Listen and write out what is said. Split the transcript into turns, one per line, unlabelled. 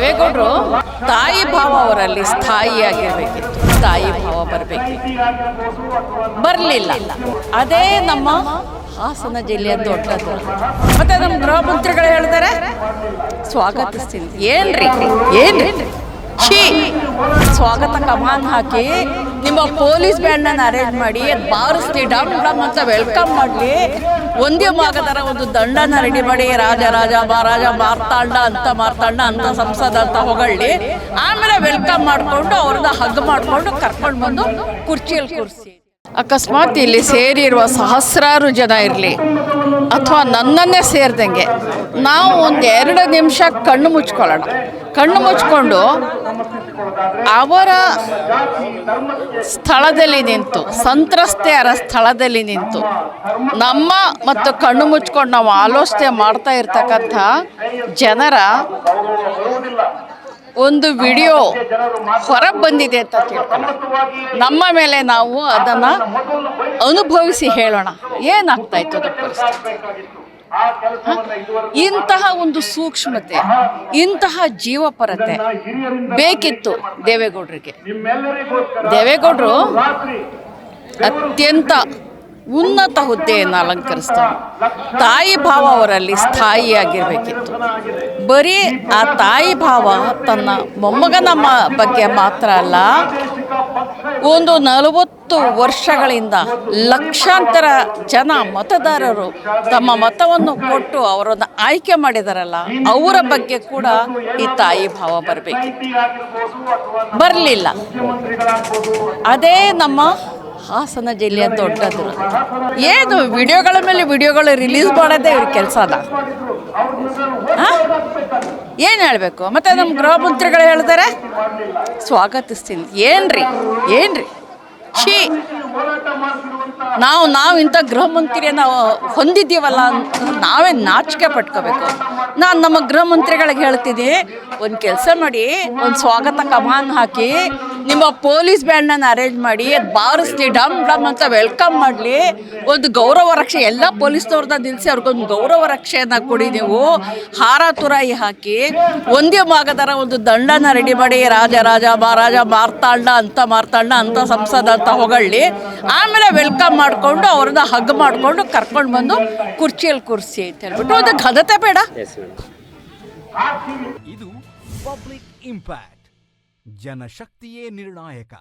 ದೇವೇಗೌಡರು ತಾಯಿ ಭಾವ ಅವರಲ್ಲಿ ಸ್ಥಾಯಿಯಾಗಿರ್ಬೇಕಿತ್ತು. ತಾಯಿ ಭಾವ ಬರಬೇಕಿತ್ತು. ಬರಲಿಲ್ಲ. ಅದೇ ನಮ್ಮ ಹಾಸನ ಜಿಲ್ಲೆಯ ದೊಡ್ಡದು ಮತ್ತೆ ನಮ್ಮ ಗೃಹ ಮಂತ್ರಿಗಳು ಹೇಳ್ತಾರೆ, ಸ್ವಾಗತಿಸ್ತೀನಿ. ಏನ್ರಿ? ಏನ್ರಿ? ಛೀ. ಸ್ವಾಗತ ಕಮಾನ್ ಹಾಕಿ ನಿಮ್ಮ ಪೊಲೀಸ್ ಬ್ಯಾಂಡನ್ನು ಅರೇಂಜ್ ಮಾಡಿ ಬಾರಿಸ್ತಿ ಡಮ್ ಡಮ್ ಅಂತ ವೆಲ್ಕಮ್ ಮಾಡಲಿ. ಒಂದೇ ಮಾಗದರ ಒಂದು ದಂಡನ ರೆಡಿ ಮಾಡಿ, ರಾಜ ರಾಜ ಮಹಾರಾಜ ಮಾರ್ತಾಂಡ ಅಂತ ಮಾರ್ತಾಂಡ ಅಂತ, ಸಂಸದ ಅಂತ ಹೊಗಳ್ಳಿ. ಆಮೇಲೆ ವೆಲ್ಕಮ್ ಮಾಡಿಕೊಂಡು ಅವ್ರನ್ನ ಹಗ್ ಮಾಡಿಕೊಂಡು ಕರ್ಕೊಂಡು ಬಂದು ಕುರ್ಚಿಯಲ್ಲಿ ಕೂರಿಸಿ. ಅಕಸ್ಮಾತ್ ಇಲ್ಲಿ ಸೇರಿರುವ ಸಹಸ್ರಾರು ಜನ ಇರಲಿ, ಅಥವಾ ನನ್ನನ್ನೇ ಸೇರಿದಂಗೆ ನಾವು ಒಂದು ಎರಡು ನಿಮಿಷ ಕಣ್ಣು ಮುಚ್ಕೊಳ್ಳೋಣ. ಕಣ್ಣು ಮುಚ್ಕೊಂಡು ಅವರ ಸ್ಥಳದಲ್ಲಿ ನಿಂತು ಸಂತ್ರಸ್ತೆಯರ ಸ್ಥಳದಲ್ಲಿ ನಿಂತು ನಮ್ಮ ಮತ್ತು ಕಣ್ಣು ಮುಚ್ಕೊಂಡು ನಾವು ಆಲೋಚನೆ ಮಾಡ್ತಾ ಇರ್ತಕ್ಕಂಥ ಜನರ ಒಂದು ವಿಡಿಯೋ ಹೊರಗೆ ಬಂದಿದೆ ಅಂತ ಕೇಳ್ತಾರೆ ನಮ್ಮ ಮೇಲೆ ನಾವು ಅದನ್ನು ಅನುಭವಿಸಿ ಹೇಳೋಣ ಏನಾಗ್ತಾ ಇತ್ತು ಪರಿಸ್ಥಿತಿ? ಇಂತಹ ಒಂದು ಸೂಕ್ಷ್ಮತೆ ಇಂತಹ ಜೀವಪರತೆ ಬೇಕಿತ್ತು ದೇವೇಗೌಡರಿಗೆ. ದೇವೇಗೌಡರು ಅತ್ಯಂತ ಉನ್ನತ ಹುದ್ದೆಯನ್ನು ಅಲಂಕರಿಸ್ತಾರೆ. ತಾಯಿ ಭಾವ ಅವರಲ್ಲಿ ಸ್ಥಾಯಿಯಾಗಿರಬೇಕಿತ್ತು. ಬರೀ ಆ ತಾಯಿ ಭಾವ ತನ್ನ ಮೊಮ್ಮಗನ ಬಗ್ಗೆ ಮಾತ್ರ ಅಲ್ಲ ಒಂದು ನಲವತ್ತು ವರ್ಷಗಳಿಂದ ಲಕ್ಷಾಂತರ ಜನ ಮತದಾರರು ತಮ್ಮ ಮತವನ್ನು ಕೊಟ್ಟು ಅವರನ್ನು ಆಯ್ಕೆ ಮಾಡಿದಾರಲ್ಲ, ಅವರ ಬಗ್ಗೆ ಕೂಡ ಈ ತಾಯಿ ಭಾವ ಬರಬೇಕು. ಬರಲಿಲ್ಲ. ಅದೇ ನಮ್ಮ ಹಾಸನ ಜಿಲ್ಲೆಯ ದೊಡ್ಡದು. ಏನು ವಿಡಿಯೋಗಳ ಮೇಲೆ ವಿಡಿಯೋಗಳು ರಿಲೀಸ್ ಮಾಡೋದೇ ಇವ್ರ ಕೆಲಸನ ಏನು ಹೇಳಬೇಕು? ಮತ್ತೆ ನಮ್ಮ ಗೃಹ ಮಂತ್ರಿಗಳು ಹೇಳ್ತಾರೆ? ಸ್ವಾಗತಿಸ್ತೀನಿ. ಏನ್ರಿ? ಏನ್ರಿ? ಛೀ. ನಾವು ನಾವು ಇಂಥ ಗೃಹ ಮಂತ್ರಿಯನ್ನು ಹೊಂದಿದ್ದೀವಲ್ಲ ಅಂತ ನಾವೇ ನಾಚಿಕೆ ಪಟ್ಕೋಬೇಕು. ನಾನು ನಮ್ಮ ಗೃಹ ಮಂತ್ರಿಗಳಿಗೆ ಹೇಳ್ತೀನಿ ಒಂದು ಕೆಲಸ ಮಾಡಿ, ಒಂದು ಸ್ವಾಗತ ಕಮಾನ್ ಹಾಕಿ ನಿಮ್ಮ ಪೊಲೀಸ್ ಬ್ಯಾಂಡನ್ನು ಅರೇಂಜ್ ಮಾಡಿ ಅದು ಬಾರಿಸ್ಲಿ ಡಮ್ ಡಮ್ ಅಂತ ವೆಲ್ಕಮ್ ಮಾಡಲಿ. ಒಂದು ಗೌರವ ರಕ್ಷೆ ಎಲ್ಲ ಪೊಲೀಸ್ನವ್ರನ್ನ ನಿಲ್ಲಿಸಿ ಅವ್ರಿಗೊಂದು ಗೌರವ ರಕ್ಷೆಯನ್ನು ಕೊಡಿ ನೀವು. ಹಾರ ತುರಾಯಿ ಹಾಕಿ ಒಂದೇ ಮಾಗದರ ಒಂದು ದಂಡನ ರೆಡಿ ಮಾಡಿ ರಾಜ ರಾಜ ಮಹಾರಾಜ ಮಾರ್ತಾಂಡ ಅಂತ ಮಾರ್ತಾಂಡ ಅಂತ ಸಂಸದ ಅಂತ ಹೊಗಳ್ಳಿ. ಆಮೇಲೆ ವೆಲ್ಕಮ್ ಮಾಡಿಕೊಂಡು ಅವ್ರನ್ನ ಹಗ್ ಮಾಡಿಕೊಂಡು ಕರ್ಕೊಂಡು ಬಂದು ಕುರ್ಚಿಯಲ್ಲಿ ಕುರ್ಸಿ ಅಂತ ಹೇಳ್ಬಿಟ್ಟು ಒಂದು ಘನತೆ ಬೇಡ.
ಇದು ಪಬ್ಲಿಕ್ ಇಂಪ್ಯಾಕ್ಟ್ ಜನಶಕ್ತಿಯೇ ನಿರ್ಣಾಯಕ